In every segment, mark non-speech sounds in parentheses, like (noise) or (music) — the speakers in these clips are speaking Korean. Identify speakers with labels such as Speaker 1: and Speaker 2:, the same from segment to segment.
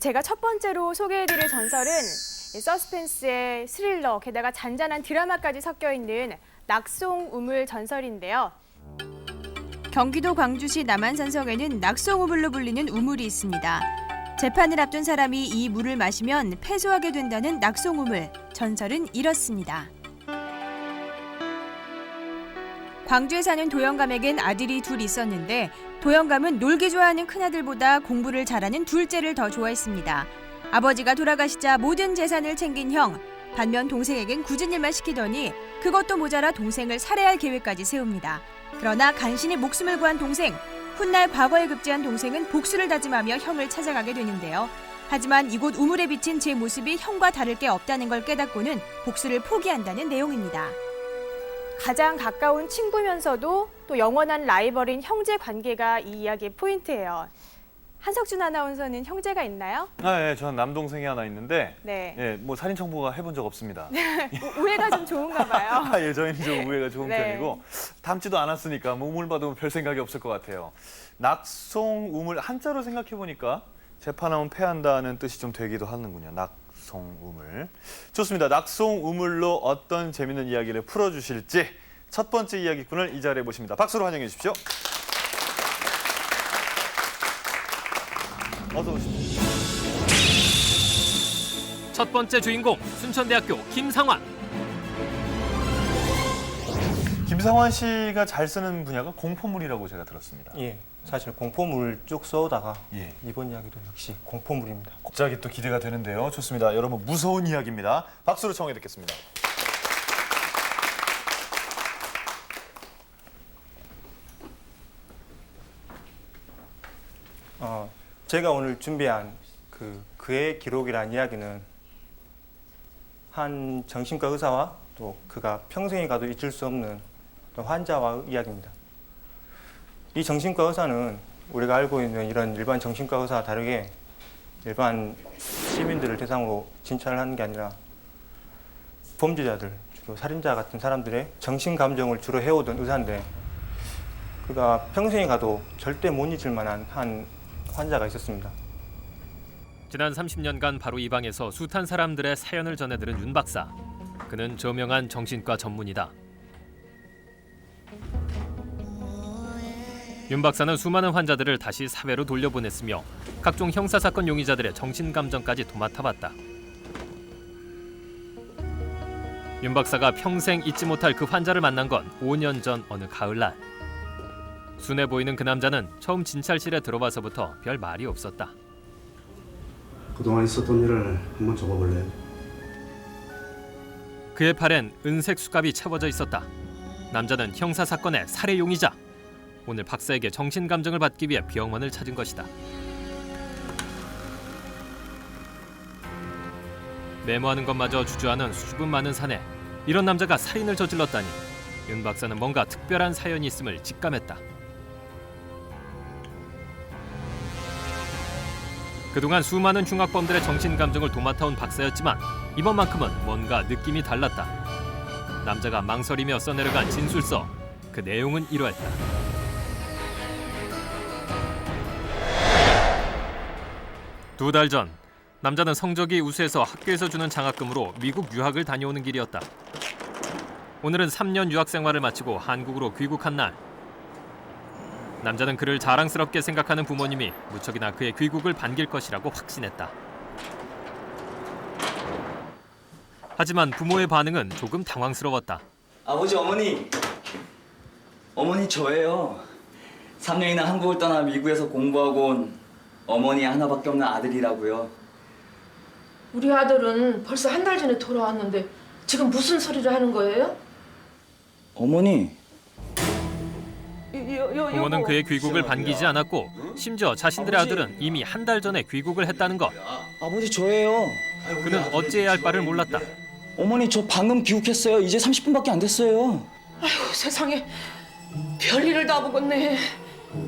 Speaker 1: 제가 첫 번째로 소개해드릴 전설은 이 서스펜스의 스릴러, 게다가 잔잔한 드라마까지 섞여 있는 낙송 우물 전설인데요. 경기도 광주시 남한산성에는 낙송 우물로 불리는 우물이 있습니다. 재판을 앞둔 사람이 이 물을 마시면 패소하게 된다는 낙송 우물. 전설은 이렇습니다. 광주에 사는 도영감에겐 아들이 둘 있었는데 도영감은 놀기 좋아하는 큰아들보다 공부를 잘하는 둘째를 더 좋아했습니다. 아버지가 돌아가시자 모든 재산을 챙긴 형. 반면 동생에겐 굳은 일만 시키더니 그것도 모자라 동생을 살해할 계획까지 세웁니다. 그러나 간신히 목숨을 구한 동생. 훗날 과거에 급제한 동생은 복수를 다짐하며 형을 찾아가게 되는데요. 하지만 이곳 우물에 비친 제 모습이 형과 다를 게 없다는 걸 깨닫고는 복수를 포기한다는 내용입니다. 가장 가까운 친구면서도 또 영원한 라이벌인 형제 관계가 이 이야기의 포인트예요. 한석준 아나운서는 형제가 있나요?
Speaker 2: 아, 예, 저는 남동생이 하나 있는데,
Speaker 1: 네.
Speaker 2: 예, 뭐 살인 청부가 해본 적 없습니다.
Speaker 1: 우- 우애가 좀 좋은가 봐요. (laughs)
Speaker 2: 아, 예, 저희는 좀 우애가 좋은
Speaker 1: 네.
Speaker 2: 편이고 닮지도 않았으니까 뭐 우물 봐도 별 생각이 없을 것 같아요. 낙송 우물 한자로 생각해 보니까 재판하면 패한다는 뜻이 좀 되기도 하는군요. 낙 송 우물. 좋습니다. 낙송 우물로 어떤 재밌는 이야기를 풀어주실지 첫 번째 이야기꾼을 이 자리에 모십니다. 박수로 환영해 주십시오. 어서 오십시오.
Speaker 3: 첫 번째 주인공 순천대학교 김상환
Speaker 2: 김상환 씨가 잘 쓰는 분야가 공포물이라고 제가 들었습니다.
Speaker 4: 예, 사실 공포물 쭉 써오다가
Speaker 2: 예.
Speaker 4: 이번 이야기도 역시 공포물입니다.
Speaker 2: 갑자기 또 기대가 되는데요. 좋습니다. 여러분 무서운 이야기입니다. 박수로 청해 듣겠습니다.
Speaker 4: 어, 제가 오늘 준비한 그 그의 기록이라는 이야기는 한 정신과 의사와 또 그가 평생에 가도 잊을 수 없는 또 환자와 이야기입니다. 이 정신과 의사는 우리가 알고 있는 이런 일반 정신과 의사와 다르게 일반 시민들을 대상으로 진찰을 하는 게 아니라 범죄자들, 주로 살인자 같은 사람들의 정신 감정을 주로 해오던 의사인데 그가 평생에 가도 절대 못 잊을 만한 한 환자가 있었습니다.
Speaker 3: 지난 30년간 바로 이 방에서 숱한 사람들의 사연을 전해들은 윤 박사 그는 저명한 정신과 전문이다 윤 박사는 수많은 환자들을 다시 사회로 돌려보냈으며 각종 형사 사건 용의자들의 정신 감정까지 도맡아봤다 윤 박사가 평생 잊지 못할 그 환자를 만난 건 5년 전 어느 가을날 순해 보이는 그 남자는 처음 진찰실에 들어와서부터 별 말이 없었다
Speaker 5: 그동안 있었던 일을 한번 적어볼래요?
Speaker 3: 그의 팔엔 은색 수갑이 채워져 있었다. 남자는 형사 사건의 살해 용의자. 오늘 박사에게 정신 감정을 받기 위해 병원을 찾은 것이다. 메모하는 것마저 주저하는 수줍음 많은 사내. 이런 남자가 살인을 저질렀다니. 윤 박사는 뭔가 특별한 사연이 있음을 직감했다. 그동안 수많은 흉악범들의 정신 감정을 도맡아온 박사였지만 이번만큼은 뭔가 느낌이 달랐다. 남자가 망설이며 써내려간 진술서. 그 내용은 이러했다. 두 달 전, 남자는 성적이 우수해서 학교에서 주는 장학금으로 미국 유학을 다녀오는 길이었다. 오늘은 3년 유학 생활을 마치고 한국으로 귀국한 날. 남자는 그를 자랑스럽게 생각하는 부모님이 무척이나 그의 귀국을 반길 것이라고 확신했다. 하지만 부모의 반응은 조금 당황스러웠다.
Speaker 6: 아버지 어머니 어머니 저예요 3년이나 한국을 떠나 미국에서 공부하고 온 어머니 하나밖에 없는 아들이라고요.
Speaker 7: 우리 아들은 벌써 한 달 전에 돌아왔는데 지금 무슨 소리를 하는 거예요?
Speaker 6: 어머니.
Speaker 3: 부모는 그의 귀국을 반기지 않았고 심지어 자신들의 아들은 이미 한 달 전에 귀국을 했다는 것.
Speaker 6: 아버지 저예요.
Speaker 3: 그는 어찌해야 할 바를 몰랐다.
Speaker 6: 어머니 저 방금 귀국했어요. 이제 30분밖에 안 됐어요.
Speaker 7: 아이고 세상에. 별일을 다 보겠네.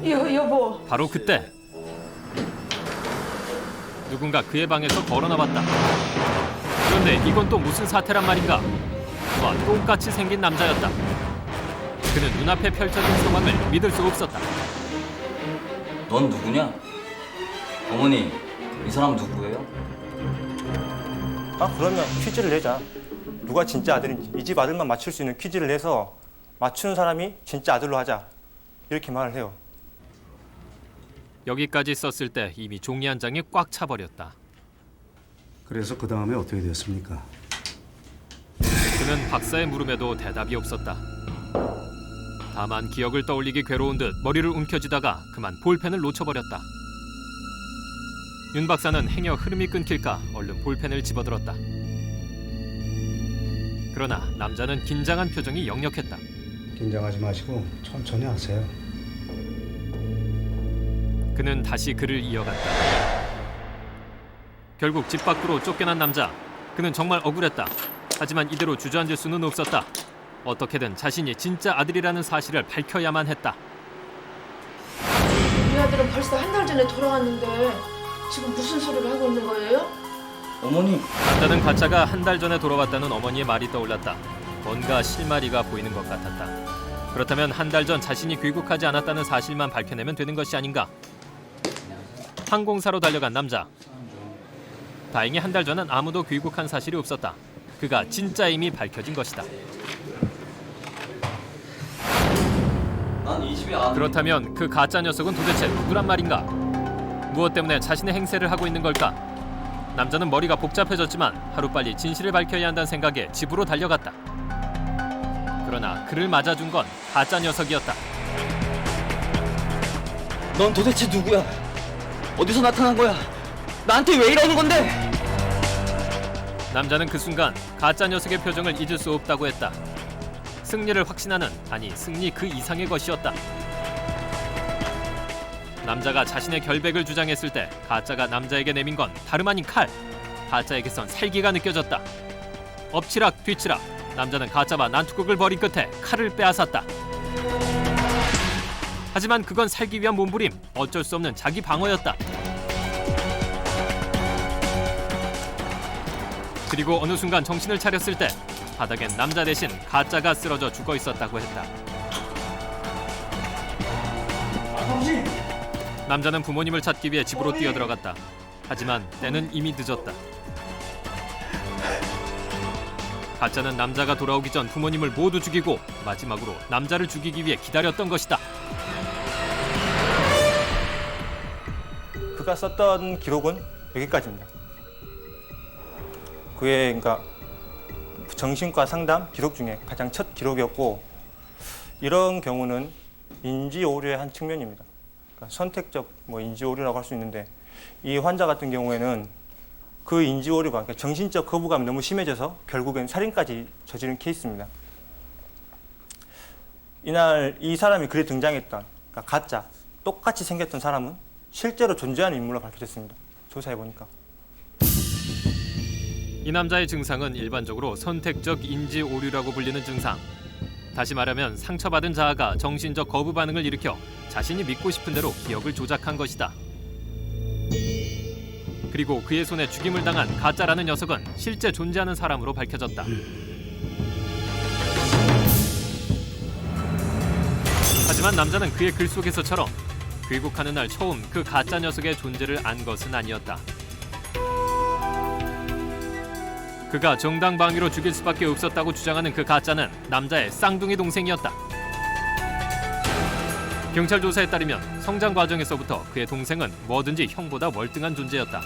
Speaker 7: 여, 여보.
Speaker 3: 바로 그때 누군가 그의 방에서 걸어 나왔다. 그런데 이건 또 무슨 사태란 말인가? 그와 똑같이 생긴 남자였다. 그는 눈앞에 펼쳐진 상황을 믿을 수 없었다.
Speaker 6: 넌 누구냐? 어머니 이 사람 누구예요?
Speaker 4: 아 그러면 퀴즈를 내자. 누가 진짜 아들인지 이 집 아들만 맞출 수 있는 퀴즈를 내서 맞추는 사람이 진짜 아들로 하자. 이렇게 말을 해요.
Speaker 3: 여기까지 썼을 때 이미 종이 한 장이 꽉 차버렸다.
Speaker 5: 그래서 그 다음에 어떻게 됐습니까?
Speaker 3: 그는 박사의 물음에도 대답이 없었다. 다만 기억을 떠올리기 괴로운 듯 머리를 움켜쥐다가 그만 볼펜을 놓쳐버렸다. 윤 박사는 행여 흐름이 끊길까 얼른 볼펜을 집어들었다. 그러나 남자는 긴장한 표정이 역력했다.
Speaker 5: 긴장하지 마시고 천천히 하세요.
Speaker 3: 그는 다시 글을 이어갔다. 결국 집 밖으로 쫓겨난 남자. 그는 정말 억울했다. 하지만 이대로 주저앉을 수는 없었다. 어떻게든 자신이 진짜 아들이라는 사실을 밝혀야만 했다.
Speaker 7: 우리 아들은 벌써 한 달 전에 돌아왔는데 지금 무슨 소리를 하고 있는 거예요?
Speaker 6: 어머니
Speaker 3: 남자는 가짜가 한 달 전에 돌아왔다는 어머니의 말이 떠올랐다. 뭔가 실마리가 보이는 것 같았다. 그렇다면 한 달 전 자신이 귀국하지 않았다는 사실만 밝혀내면 되는 것이 아닌가? 항공사로 달려간 남자. 다행히 한 달 전엔 아무도 귀국한 사실이 없었다. 그가 진짜임이 밝혀진 것이다. 그렇다면 그 가짜 녀석은 도대체 누구란 말인가? 무엇 때문에 자신의 행세를 하고 있는 걸까? 남자는 머리가 복잡해졌지만 하루빨리 진실을 밝혀야 한다는 생각에 집으로 달려갔다. 그러나 그를 맞아준 건 가짜 녀석이었다.
Speaker 6: 넌 도대체 누구야? 어디서 나타난 거야? 나한테 왜 이러는 건데?
Speaker 3: 남자는 그 순간 가짜 녀석의 표정을 잊을 수 없다고 했다. 승리를 확신하는 아니 승리 그 이상의 것이었다. 남자가 자신의 결백을 주장했을 때 가짜가 남자에게 내민 건 다름 아닌 칼. 가짜에게선 살기가 느껴졌다. 엎치락 뒤치락 남자는 가짜와 난투극을 벌인 끝에 칼을 빼앗았다. 하지만 그건 살기 위한 몸부림, 어쩔 수 없는 자기 방어였다. 그리고 어느 순간 정신을 차렸을 때 바닥엔 남자 대신 가짜가 쓰러져 죽어 있었다고 했다. 남자는 부모님을 찾기 위해 집으로 뛰어들어갔다. 하지만 때는 이미 늦었다. 가짜는 남자가 돌아오기 전 부모님을 모두 죽이고 마지막으로 남자를 죽이기 위해 기다렸던 것이다.
Speaker 4: 그가 썼던 기록은 여기까지입니다. 그의 그러니까 정신과 상담 기록 중에 가장 첫 기록이었고 이런 경우는 인지 오류의 한 측면입니다. 그러니까 선택적 뭐 인지 오류라고 할 수 있는데 이 환자 같은 경우에는 그 인지 오류가 그러니까 정신적 거부감이 너무 심해져서 결국엔 살인까지 저지른 케이스입니다. 이날 이 사람이 글에 등장했던 그러니까 가짜 똑같이 생겼던 사람은 실제로 존재하는 인물로 밝혀졌습니다. 조사해 보니까.
Speaker 3: 이 남자의 증상은 일반적으로 선택적 인지 오류라고 불리는 증상. 다시 말하면 상처받은 자아가 정신적 거부 반응을 일으켜 자신이 믿고 싶은 대로 기억을 조작한 것이다. 그리고 그의 손에 죽임을 당한 가짜라는 녀석은 실제 존재하는 사람으로 밝혀졌다. 하지만 남자는 그의 글 속에서처럼 귀국하는 날 처음 그 가짜 녀석의 존재를 안 것은 아니었다. 그가 정당 방위로 죽일 수밖에 없었다고 주장하는 그 가짜는 남자의 쌍둥이 동생이었다. 경찰 조사에 따르면 성장 과정에서부터 그의 동생은 뭐든지 형보다 월등한 존재였다.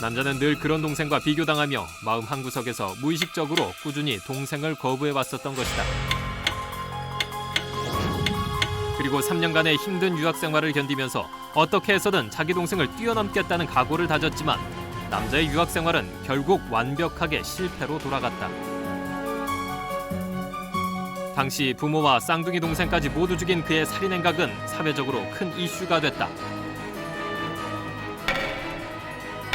Speaker 3: 남자는 늘 그런 동생과 비교당하며 마음 한구석에서 무의식적으로 꾸준히 동생을 거부해 왔었던 것이다. 그리고 3년간의 힘든 유학 생활을 견디면서 어떻게 해서든 자기 동생을 뛰어넘겠다는 각오를 다졌지만 남자의 유학 생활은 결국 완벽하게 실패로 돌아갔다. 당시 부모와 쌍둥이 동생까지 모두 죽인 그의 살인 행각은 사회적으로 큰 이슈가 됐다.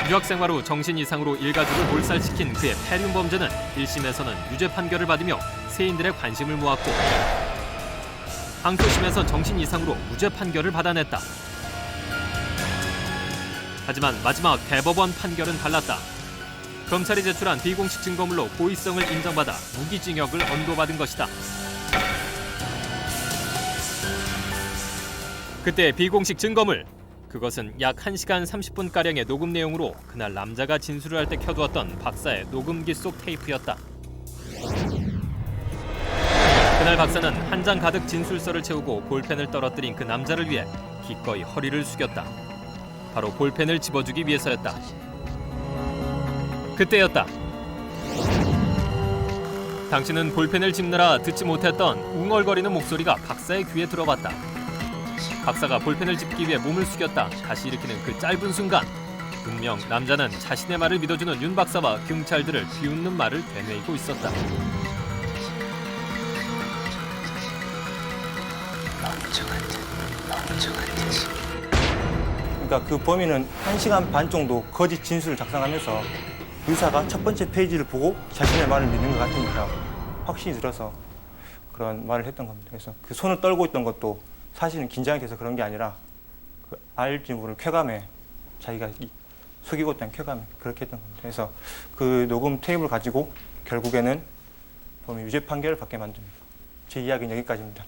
Speaker 3: 유학 생활 후 정신 이상으로 일가족을 몰살시킨 그의 폐륜 범죄는 1심에서는 유죄 판결을 받으며 세인들의 관심을 모았고 항소심에선 정신 이상으로 무죄 판결을 받아냈다. 하지만 마지막 대법원 판결은 달랐다. 검찰이 제출한 비공식 증거물로 고의성을 인정받아 무기징역을 언도받은 것이다. 그때 비공식 증거물 그것은 약 1시간 30분가량의 녹음 내용으로 그날 남자가 진술을 할 때 켜두었던 박사의 녹음기 속 테이프였다. 그날 박사는 한 장 가득 진술서를 채우고 볼펜을 떨어뜨린 그 남자를 위해 기꺼이 허리를 숙였다. 바로 볼펜을 집어주기 위해서였다. 그때였다. 당신은 볼펜을 집느라 듣지 못했던 웅얼거리는 목소리가 박사의 귀에 들어봤다. 박사가 볼펜을 짚기 위해 몸을 숙였다. 다시 일으키는 그 짧은 순간, 분명 남자는 자신의 말을 믿어주는 윤 박사와 경찰들을 비웃는 말을 되뇌이고 있었다.
Speaker 4: 그러니까 그 범인은 1시간 반 정도 거짓 진술을 작성하면서 의사가 첫 번째 페이지를 보고 자신의 말을 믿는 것 같으니까 확신이 들어서 그런 말을 했던 겁니다. 그래서 그 손을 떨고 있던 것도 사실은 긴장이 돼서 그런 게 아니라 그 알지 모를 쾌감에 자기가 이- 속이고 있다는 쾌감에 그렇게 했던 겁니다. 그래서 그 녹음 테이프를 가지고 결국에는 범인 유죄 판결을 받게 만듭니다. 제 이야기는 여기까지입니다.